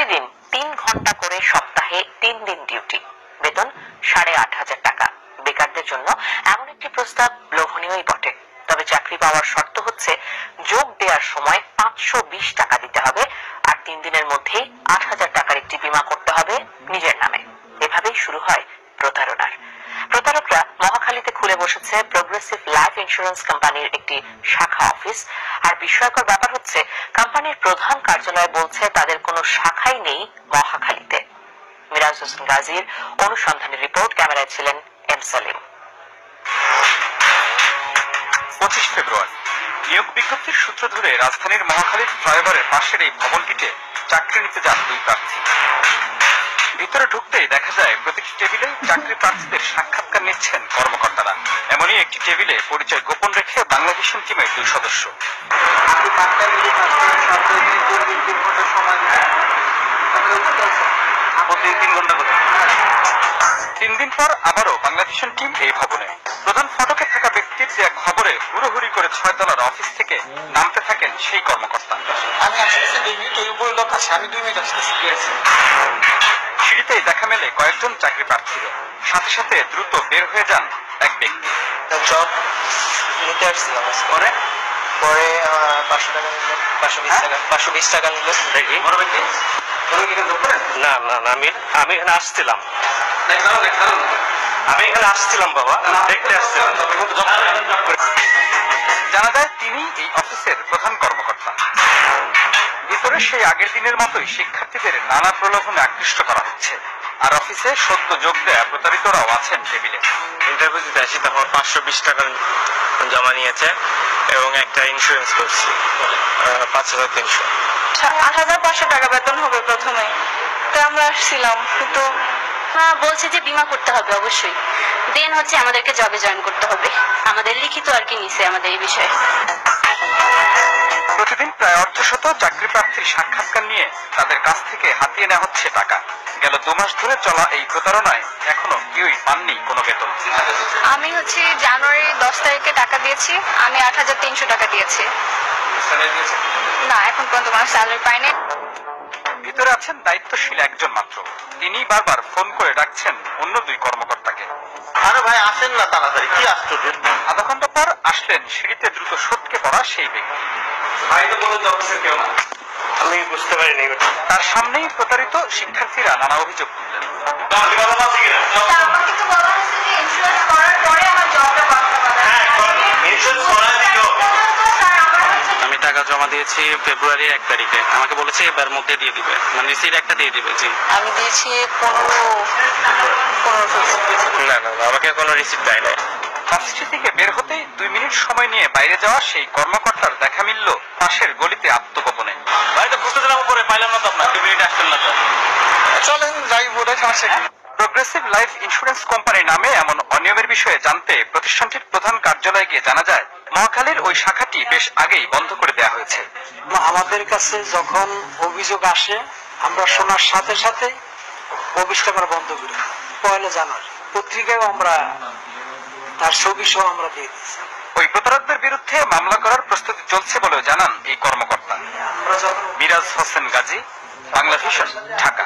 প্রতিদিন তিন ঘণ্টা করে সপ্তাহে তিন দিন ডিউটি বেতন সাড়ে আট হাজার টাকা। বেকারদের জন্য এমন একটি প্রস্তাব লোভনীয়ই বটে। তবে চাকরি পাওয়ার শর্ত হচ্ছে যোগ দেওয়ার সময় পাঁচশো বিশ টাকা দিতে হবে আর তিন দিনের মধ্যেই আট হাজার টাকার একটি বিমা করতে হবে নিজের নামে। এভাবেই শুরু হয় প্রতারণার। খুলে বসেছে প্রোগ্রেসিভ লাইফ ইন্স্যুরেন্স কোম্পানির একটি শাখা অফিস। আর বিস্ময়কর ব্যাপার হচ্ছে কোম্পানির প্রধান কার্যালয় বলছে তাদের কোনো শাখাই নেই মহাখালীতে। মিরাজ হোসেন গাজীর অনুসন্ধানী রিপোর্ট, ক্যামেরায় ছিলেন এম সালিম। পঁচিশ ফেব্রুয়ারি, নিয়োগ বিজ্ঞপ্তির সূত্র ধরে রাজধানীর মহাখালীর ফ্লাইওভারের পাশের এই ভবনটিতে চাকরি নিতে যান দুই প্রার্থী। ভিতরে ঢুকতেই দেখা যায় প্রতিটি টেবিলে চাকরি প্রার্থীদের সাক্ষাৎকার নিচ্ছেন কর্মকর্তারা। এমনই একটি টেবিলে পরিচয় গোপন রেখে বাংলাদেশের টিমের দুই সদস্য। তিন দিন পর আবারও বাংলাদেশের টিম এই ভবনে। প্রধান ফটকে থাকা ব্যক্তির দেয়া খবরে হুড়োহুড়ি করে ছয়তলার অফিস থেকে নামতে থাকেন সেই কর্মকর্তা। আমি আসতেছি দুই মিনিট ওই উপরে লোক আছে আমি দুই মিনিট আসতেছি সিঁড়িতেই দেখা মেলে কয়েকজন চাকরি প্রার্থীর সাথে সাথে দ্রুত বের হয়ে যান এক ব্যক্তি জব নিতে আসছিলাম পরে পরে পাঁচশো টাকা নিল পাঁচশো বিশ টাকা পাঁচশো বিশ টাকা নিল দেখি বড় ব্যক্তি না না না আমি আমি এখানে আসছিলাম আমি এখানে আসছিলাম বাবা দেখতে আসছিলাম সেই আগের দিনের মতোই শিক্ষার্থীদের নানা প্রলোভনে আকৃষ্ট করা হচ্ছে। আর অফিসে সদ্য যোগ দেয়া প্রতারিতরাও আছেন টেবিলে। ইন্টারভিউ দিতে আসি তখন পাঁচশো বিশ টাকা জমা নিয়েছে এবং একটা ইন্স্যুরেন্স করছি। পাঁচ হাজার তিনশো। আট হাজার পাঁচশো টাকা বেতন হবে প্রথমে। তো আমরা আসছিলাম কিন্তু হ্যাঁ বলছে যে বিমা করতে হবে অবশ্যই। দেন হচ্ছে আমাদেরকে জবে জয়েন করতে হবে। আমাদের লিখিত আর কি নিছে আমাদের এই বিষয়ে। প্রতিদিন প্রায় অর্ধশত চাকরি প্রার্থীর সাক্ষাৎকার নিয়ে তাদের কাছ থেকে হাতিয়ে নেওয়া হচ্ছে টাকা। গেল দু মাস ধরে চলা এই প্রতারণায় এখনও কেউই পাননি কোনো বেতন। আমি হচ্ছে জানুয়ারি দশ তারিখে টাকা দিয়েছি আমি আট হাজার তিনশো টাকা দিয়েছি। না এখন পর্যন্ত কোনো স্যালারি পাইনি। ভিতরে আছেন দায়িত্বশীল একজন মাত্র। তিনি বারবার ফোন করে ডাকছেন অন্য দুই ভাই আসেন না তাড়াতাড়ি কি আশ্চর্য। আধা ঘণ্টা পর আসলেন সিঁড়িতে দ্রুত সটকে পড়া সেই ব্যক্তি। ভাই তো বলুন অফিসের কেউ না। আমি বুঝতে পারিনি তার সামনেই প্রতারিত শিক্ষার্থীরা নানা অভিযোগ তুললেন। আমাকে তো বলা হয়েছে যে ইন্স্যুরেন্স করার পরে আমার জবটা করতে হবে। আমি টাকা জমা দিয়েছি ফেব্রুয়ারির এক তারিখে। আমাকে বলেছে এবার মধ্যে দিয়ে দিবে। মানে রিসিট একটা দিয়ে দিবে জি। আমি দিয়েছি পনেরো ফেব্রুয়ারি না না আমাকে কোনো রিসিট দেয় না অফিসটি থেকে বের হতেই দুই মিনিট সময় নিয়ে বাইরে যাওয়া সেই কর্মকর্তার দেখা মিলল পাশের গলিতে আত্মগোপনে। ভাই তো খুঁজতে দিলাম উপরে পাইলাম না তো আপনার দু মিনিট না চলেন যাই সমস্যা প্রোগ্রেসিভ লাইফ ইন্স্যুরেন্স কোম্পানির নামে এমন অনিয়মের বিষয়ে জানতে প্রতিষ্ঠানটির প্রধান কার্যালয়ে গিয়ে জানা যায় মহাখালীর ওই শাখাটি বেশ আগেই বন্ধ করে দেওয়া হয়েছে। আমাদের কাছে যখন অভিযোগ আসে আমরা শোনার সাথে সাথে অফিসটা আমরা বন্ধ করি। পয়লা জানুয়ারি। পত্রিকায় আমরা তার ছবি সহ আমরা দিয়ে দিচ্ছি ওই প্রতারকদের বিরুদ্ধে মামলা করার প্রস্তুতি চলছে বলেও জানান এই কর্মকর্তা। মিরাজ হোসেন গাজী বাংলা ভিশন ঢাকা।